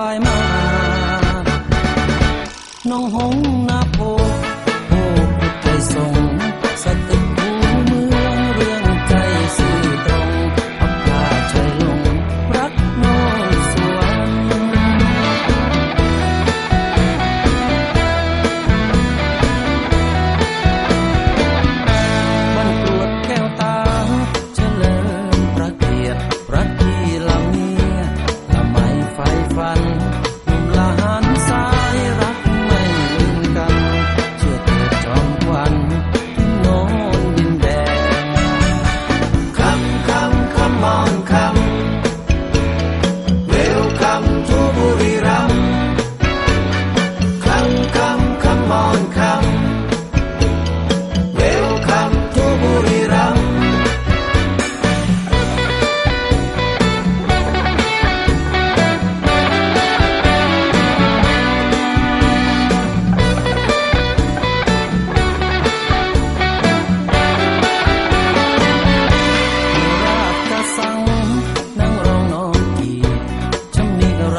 ำคำมอนค